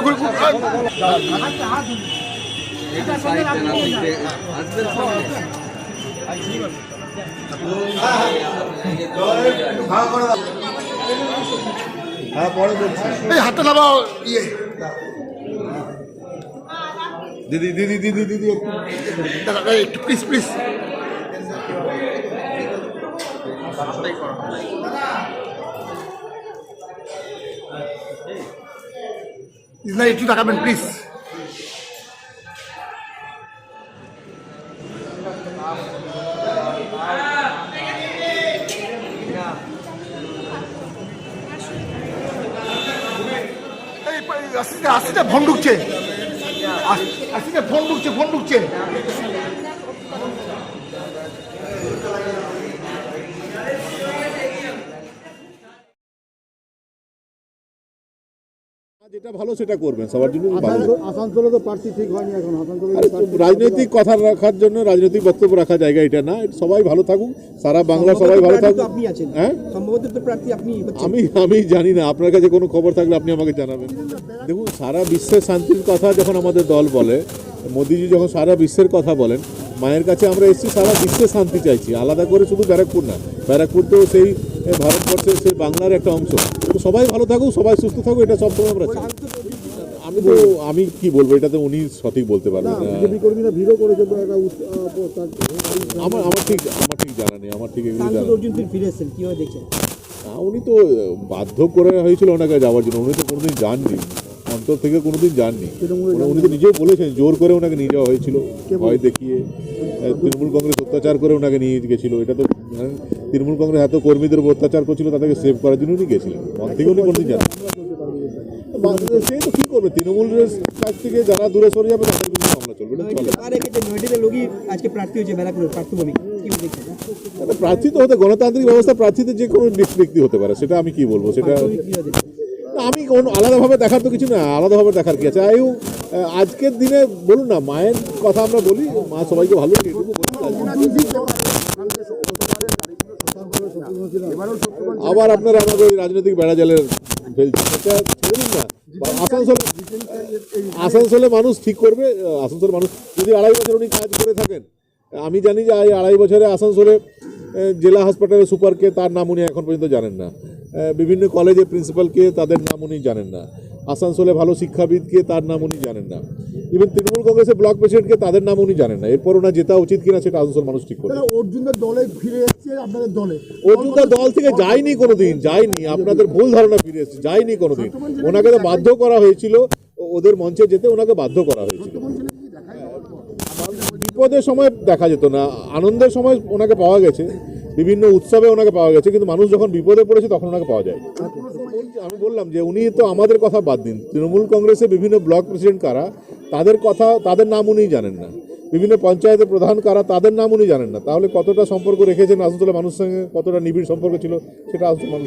ঘুরে। এই হাতটা নামাও ইয়ে। দিদি দিদি দিদি দিদি একটু প্লিজ প্লিজ না একটু তাকাবেন প্লিজ আস্তে আস্তে ফোন ঢুকছে। আস- আস্তে ফোন ঢুকছে ফোন ঢুকছে। যেটা ভালো সেটা করবেন সবার জন্য আসানসোলে তো প্রার্থী ঠিক হয়নি এখন আসানসোলে রাজনৈতিক কথা রাখার জন্য রাজনৈতিক বক্তব্য রাখা জায়গা এটা না সবাই ভালো থাকুক সারা বাংলা সবাই ভালো থাকুক। আপনি আছেন। হ্যাঁ? সম্ভবত তো প্রার্থী আপনি আমি আমি জানি না আপনার কাছে কোনো খবর থাকলে আপনি আমাকে জানাবেন। দেখুন সারা বিশ্বের শান্তির কথা যখন আমাদের দল বলে মোদিজি যখন সারা বিশ্বের কথা বলেন মায়ের কাছে আমরা এসেছি সারা বিশ্বে শান্তি চাইছি আলাদা করে শুধু ব্যারাকপুর না ব্যারাকপুর তো সেই ভারতবর্ষের সেই বাংলার একটা অংশ। তো সবাই ভালো থাকুক সবাই সুস্থ থাকুক এটা সবসময় আমরা চাই। আমি তো আমি কি বলব এটা তো উনি সঠিক বলতে পারবেন আমার আমার ঠিক আমার ঠিক জানা নেই আমার ঠিক এগুলো না, উনি তো বাধ্য করে হয়েছিল ওনাকে যাওয়ার জন্য উনি তো কোনোদিন যাননি অন্তর থেকে কোনোদিন যাননি। উনি- উনি তো নিজেও বলেছেন জোর করে ওনাকে নিয়ে যাওয়া হয়েছিল ভয় দেখিয়ে। তৃণমূল কংগ্রেস অত্যাচার করে ওনাকে নিয়ে গেছিল এটা তো তৃণমূল কংগ্রেস এত কর্মীদের উপর অত্যাচার করছিল তাদেরকে সেভ করার জন্য উনি গেছিলেন। মন থেকে উনি কোনোদিন জানেন সে তো কি করবে? তৃণমূলের কাছ থেকে যারা দূরে সরে যাবে তাদের বিরুদ্ধে মামলা চলবে। আজকে প্রার্থী হয়েছে ব্যারাকপুরের প্রার্থী তো হতে গণতান্ত্রিক ব্যবস্থা প্রার্থীতে যে কোনো ব্যক্তি হতে পারে সেটা আমি কি বলব? সেটা আমি কোনো আলাদাভাবে দেখার তো কিছু না আলাদাভাবে দেখার কি আছে? আয়ু আজকের দিনে বলুন না মায়ের কথা আমরা বলি মা সবাইকে ভালো এটুকু বলি। আবার আপনারা আমাদের ওই রাজনৈতিক বেড়া জালের ফেলছেন এটা ছেড়ে দিন না। আসানসোলে আসানসোলে মানুষ ঠিক করবে, আসানসোলে মানুষ যদি আড়াই বছর উনি কাজ করে থাকেন, আমি জানি যে এই আড়াই বছরে আসানসোলে জেলা হাসপাতালের সুপারকে তার নাম উনি এখন পর্যন্ত জানেন না। বিভিন্ন কলেজের প্রিন্সিপালকে তাদের নাম উনি জানেন না। আসানসোলে ভালো শিক্ষাবিদকে তার নাম উনি জানেন না। ইভেন তৃণমূল কংগ্রেসের ব্লক প্রেসিডেন্টকে তাদের নাম উনি জানেন না। এরপর ওনার জেতা উচিত কিনা সেটা আসানসোল মানুষ ঠিক করবে। অর্জুনদের দলে ফিরে এসছে আপনাদের দলে। অর্জুনদা দল থেকে যায়নি কোনোদিন যায়নি। আপনাদের ভুল ধারণা ফিরে এসেছে যায়নি কোনোদিন। ওনাকে তো বাধ্য করা হয়েছিল ওদের মঞ্চে যেতে ওনাকে বাধ্য করা হয়েছিল। বিপদের সময় দেখা যেত না আনন্দের সময় ওনাকে পাওয়া গেছে। বিভিন্ন উৎসবে ওনাকে পাওয়া গেছে, কিন্তু মানুষ যখন বিপদে পড়েছে তখন ওনাকে পাওয়া যায় আমি বললাম যে, উনি তো আমাদের কথা বাদ দিন। তৃণমূল কংগ্রেসের বিভিন্ন ব্লক প্রেসিডেন্ট কারা, তাদের কথা, তাদের নাম উনি জানেন না। বিভিন্ন পঞ্চায়েতের প্রধান কারা, তাদের নাম উনি জানেন না। তাহলে কতটা সম্পর্ক রেখেছেন আসানসোলের মানুষের সঙ্গে, কতটা নিবিড় সম্পর্ক ছিল, সেটা আসানসোল মানুষ